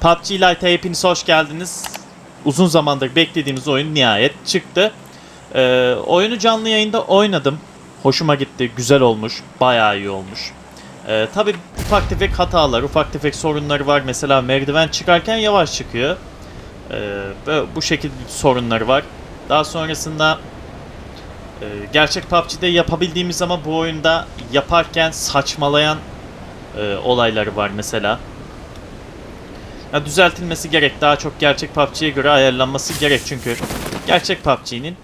PUBG Lite'a hepiniz hoş geldiniz. Uzun zamandır beklediğimiz oyun nihayet çıktı. Ee, oyunu canlı yayında oynadım. Hoşuma gitti, güzel olmuş, bayağı iyi olmuş. Ee, Tabi ufak tefek hatalar, ufak tefek sorunları var. Mesela merdiven çıkarken yavaş çıkıyor. Ee, bu şekilde sorunları var. Daha sonrasında e, gerçek PUBG'de yapabildiğimiz ama bu oyunda yaparken saçmalayan e, olayları var mesela. Ya düzeltilmesi gerek. Daha çok gerçek PUBG'ye göre ayarlanması gerek çünkü gerçek PUBG'nin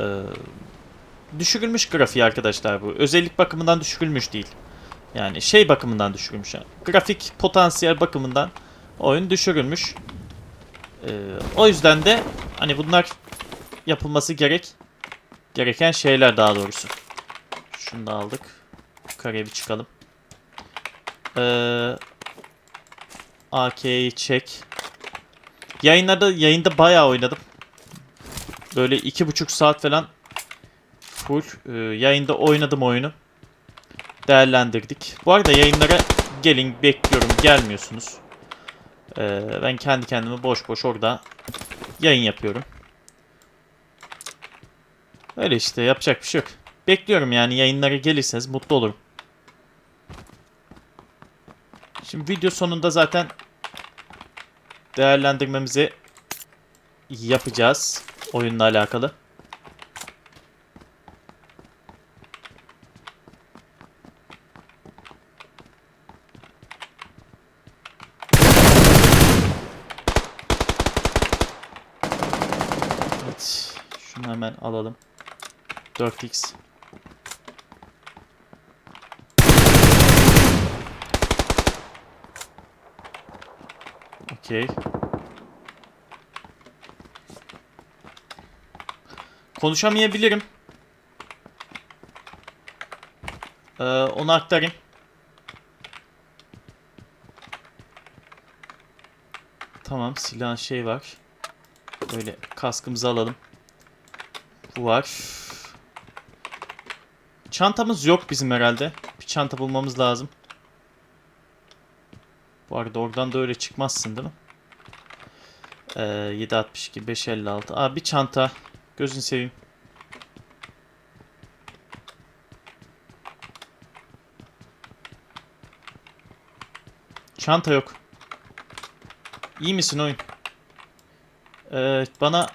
e, düşürülmüş grafiği arkadaşlar bu. Özellik bakımından düşürülmüş değil. Yani şey bakımından düşürülmüş. yani. Grafik potansiyel bakımından oyun düşürülmüş. E, o yüzden de hani bunlar yapılması gerek. Gereken şeyler daha doğrusu. Şunu da aldık. Yukarıya bir çıkalım. Eee AK'yi çek. Yayınlarda yayında bayağı oynadım. Böyle iki buçuk saat falan full e, yayında oynadım oyunu. Değerlendirdik. Bu arada yayınlara gelin bekliyorum gelmiyorsunuz. E, ben kendi kendime boş boş orada yayın yapıyorum. Öyle işte yapacak bir şey yok. Bekliyorum yani yayınlara gelirseniz mutlu olurum. Şimdi video sonunda zaten değerlendirmemizi yapacağız oyunla alakalı. Evet, şunu hemen alalım. 4x. Okey. Konuşamayabilirim. Ee, onu aktarayım. Tamam silah şey var. Böyle kaskımızı alalım. Bu var. Çantamız yok bizim herhalde. Bir çanta bulmamız lazım. Bu arada oradan da öyle çıkmazsın değil mi? Ee, 762, 556. Aa bir çanta. Gözünü seveyim. Çanta yok. İyi misin oyun? Ee, bana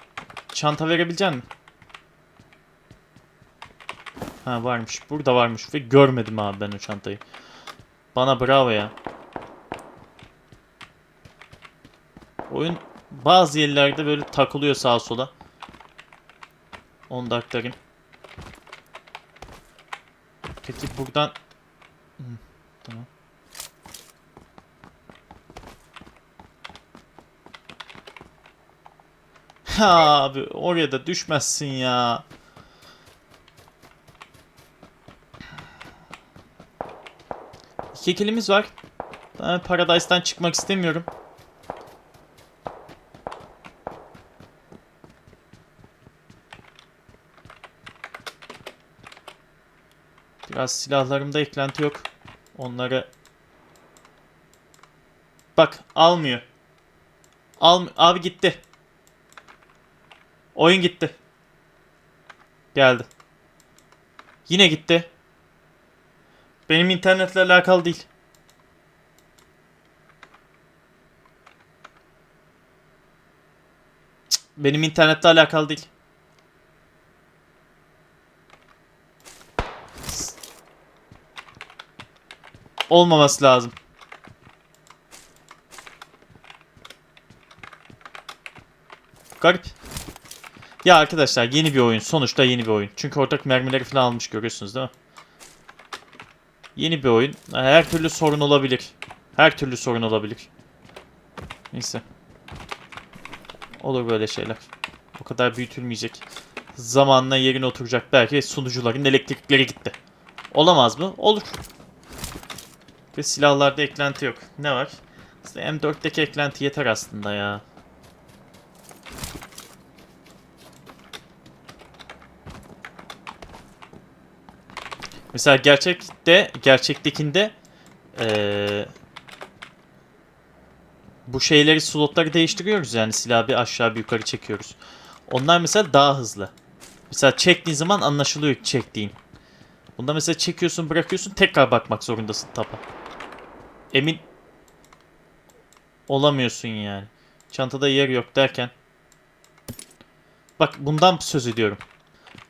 çanta verebilecek misin? Ha varmış. Burada varmış ve görmedim abi ben o çantayı. Bana bravo ya. Oyun bazı yerlerde böyle takılıyor sağa sola. Onu da. Peki buradan... Hı, tamam. Ha abi oraya da düşmezsin ya. İki kilimiz var. Ben Paradise'dan çıkmak istemiyorum. Biraz silahlarımda eklenti yok. Onları... Bak almıyor. Al abi gitti. Oyun gitti. Geldi. Yine gitti. Benim internetle alakalı değil. Cık, Benim internetle alakalı değil. Olmaması lazım. Garip. Ya arkadaşlar yeni bir oyun. Sonuçta yeni bir oyun. Çünkü ortak mermileri falan almış görüyorsunuz değil mi? Yeni bir oyun. Her türlü sorun olabilir. Her türlü sorun olabilir. Neyse. Olur böyle şeyler. O kadar büyütülmeyecek. Zamanla yerine oturacak. Belki sunucuların elektrikleri gitti. Olamaz mı? Olur. Ve silahlarda eklenti yok. Ne var? İşte M4'teki eklenti yeter aslında ya. Mesela gerçekte, gerçektekinde eee bu şeyleri slotları değiştiriyoruz yani silahı bir aşağı bir yukarı çekiyoruz. Onlar mesela daha hızlı. Mesela çektiğin zaman anlaşılıyor çektiğin. Bunda mesela çekiyorsun bırakıyorsun tekrar bakmak zorundasın tapa. Emin olamıyorsun yani. Çantada yer yok derken. Bak bundan söz ediyorum.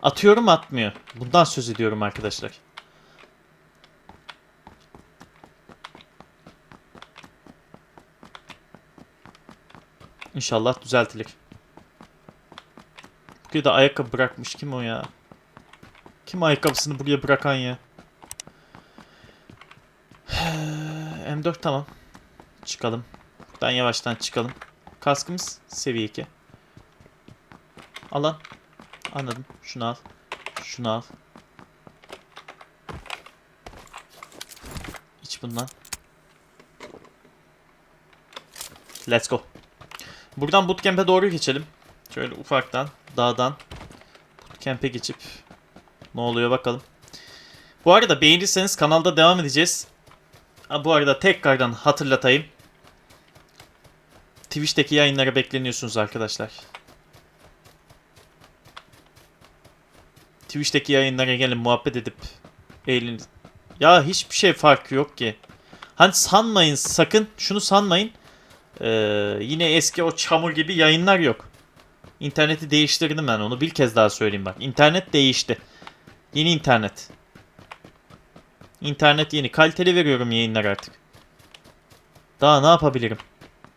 Atıyorum atmıyor. Bundan söz ediyorum arkadaşlar. İnşallah düzeltilir. Buraya da ayakkabı bırakmış. Kim o ya? Kim ayakkabısını buraya bırakan ya? M4 tamam. Çıkalım. Buradan yavaştan çıkalım. Kaskımız seviye 2. Alan. Anladım. Şunu al. Şunu al. İç bundan. Let's go. Buradan bootcamp'e doğru geçelim. Şöyle ufaktan, dağdan bootcamp'e geçip ne oluyor bakalım. Bu arada beğenirseniz kanalda devam edeceğiz. Ha, bu arada tekrardan hatırlatayım. Twitch'teki yayınlara bekleniyorsunuz arkadaşlar. Twitch'teki yayınlara gelin muhabbet edip eğlenin. Ya hiçbir şey farkı yok ki. Hani sanmayın sakın şunu sanmayın. Ee, yine eski o çamur gibi yayınlar yok. İnterneti değiştirdim ben onu bir kez daha söyleyeyim bak. İnternet değişti. Yeni internet. İnternet yeni. Kaliteli veriyorum yayınlar artık. Daha ne yapabilirim?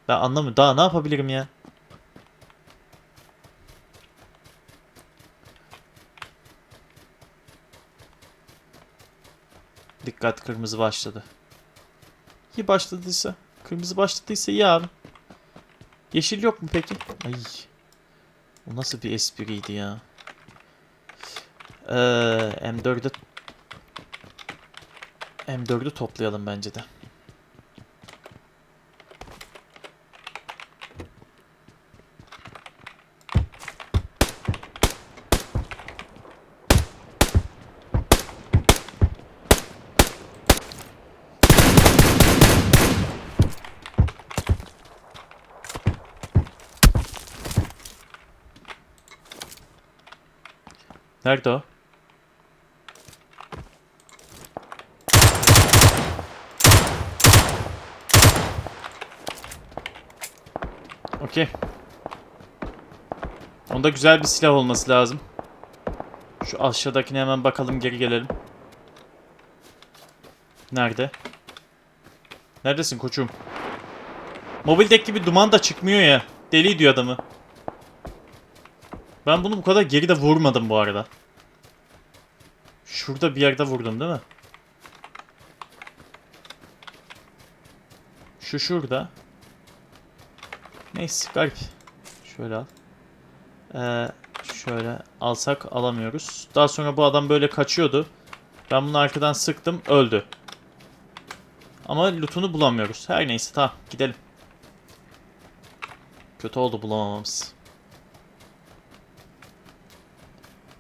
Ben anlamıyorum. Daha ne yapabilirim ya? Dikkat kırmızı başladı. İyi başladıysa. Kırmızı başladıysa iyi abi. Yeşil yok mu peki? Ay. O nasıl bir espriydi ya? Ee, M4'ü M4'ü toplayalım bence de. Nerede o? Okey. Onda güzel bir silah olması lazım. Şu aşağıdakine hemen bakalım geri gelelim. Nerede? Neredesin koçum? Mobildeki gibi duman da çıkmıyor ya. Deli diyor adamı. Ben bunu bu kadar geride vurmadım bu arada. Şurada bir yerde vurdum değil mi? Şu şurada. Neyse garip. Şöyle al. Ee, şöyle alsak alamıyoruz. Daha sonra bu adam böyle kaçıyordu. Ben bunu arkadan sıktım öldü. Ama lootunu bulamıyoruz. Her neyse tamam gidelim. Kötü oldu bulamamamız.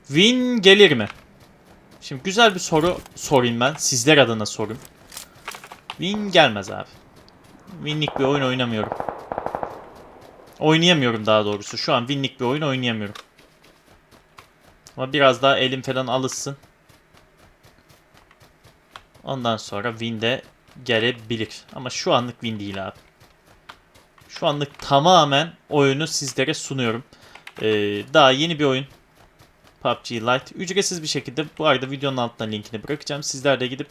Win gelir mi? Şimdi güzel bir soru sorayım ben. Sizler adına sorayım. Win gelmez abi. Winlik bir oyun oynamıyorum. Oynayamıyorum daha doğrusu. Şu an winlik bir oyun oynayamıyorum. Ama biraz daha elim falan alışsın. Ondan sonra win de gelebilir. Ama şu anlık win değil abi. Şu anlık tamamen oyunu sizlere sunuyorum. Ee, daha yeni bir oyun. PUBG Lite. Ücretsiz bir şekilde bu arada videonun altına linkini bırakacağım. Sizler de gidip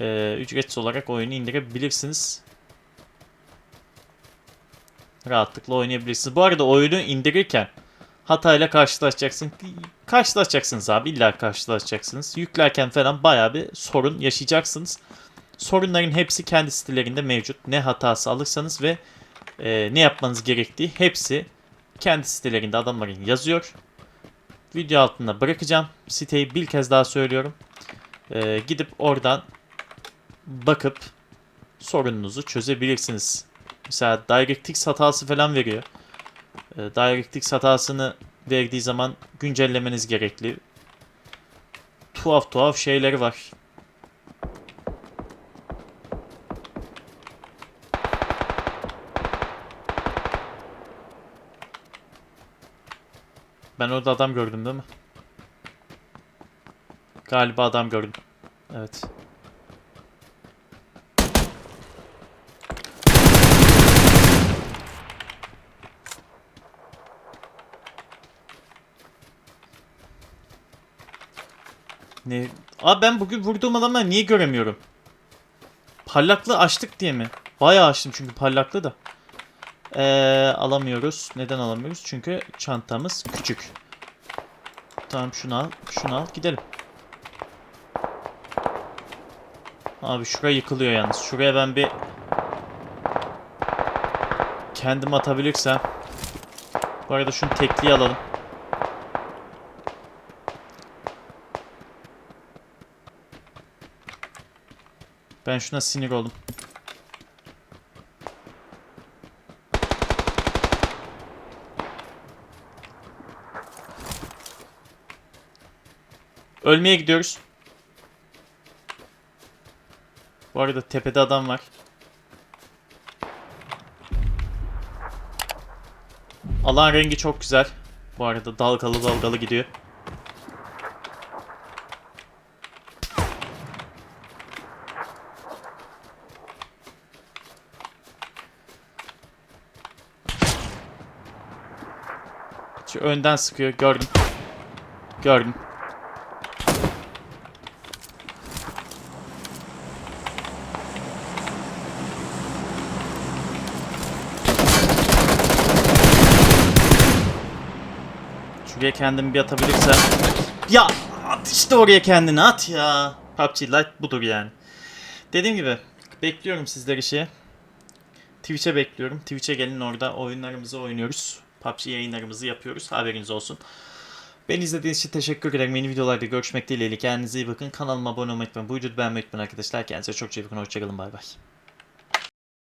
e, ücretsiz olarak oyunu indirebilirsiniz. Rahatlıkla oynayabilirsiniz. Bu arada oyunu indirirken hatayla karşılaşacaksın. Karşılaşacaksınız abi. illa karşılaşacaksınız. Yüklerken falan bayağı bir sorun yaşayacaksınız. Sorunların hepsi kendi sitelerinde mevcut. Ne hatası alırsanız ve e, ne yapmanız gerektiği hepsi kendi sitelerinde adamların yazıyor. Video altına bırakacağım. Siteyi bir kez daha söylüyorum. Ee, gidip oradan bakıp sorununuzu çözebilirsiniz. Mesela DirectX hatası falan veriyor. Ee, e, DirectX hatasını verdiği zaman güncellemeniz gerekli. Tuhaf tuhaf şeyleri var. Ben orada adam gördüm değil mi? Galiba adam gördüm. Evet. Ne? Aa ben bugün vurduğum adamları niye göremiyorum? Parlaklığı açtık diye mi? Bayağı açtım çünkü parlaklığı da. Ee, alamıyoruz. Neden alamıyoruz? Çünkü çantamız küçük. Tamam şunu al. Şunu al. Gidelim. Abi şuraya yıkılıyor yalnız. Şuraya ben bir kendim atabilirsem. Bu arada şunu tekliği alalım. Ben şuna sinir oldum. Ölmeye gidiyoruz. Bu arada tepede adam var. Alan rengi çok güzel. Bu arada dalgalı dalgalı gidiyor. Şu önden sıkıyor gördüm. Gördüm. Şuraya kendimi bir atabilirsem. Ya at işte oraya kendini at ya. PUBG Lite budur yani. Dediğim gibi bekliyorum sizleri şeye. Twitch'e bekliyorum. Twitch'e gelin orada oyunlarımızı oynuyoruz. PUBG yayınlarımızı yapıyoruz. Haberiniz olsun. Beni izlediğiniz için teşekkür ederim. Yeni videolarda görüşmek dileğiyle. Kendinize iyi bakın. Kanalıma abone olmayı unutmayın. Bu videoyu beğenmeyi unutmayın arkadaşlar. Kendinize çok iyi bakın. Hoşçakalın. Bay bay.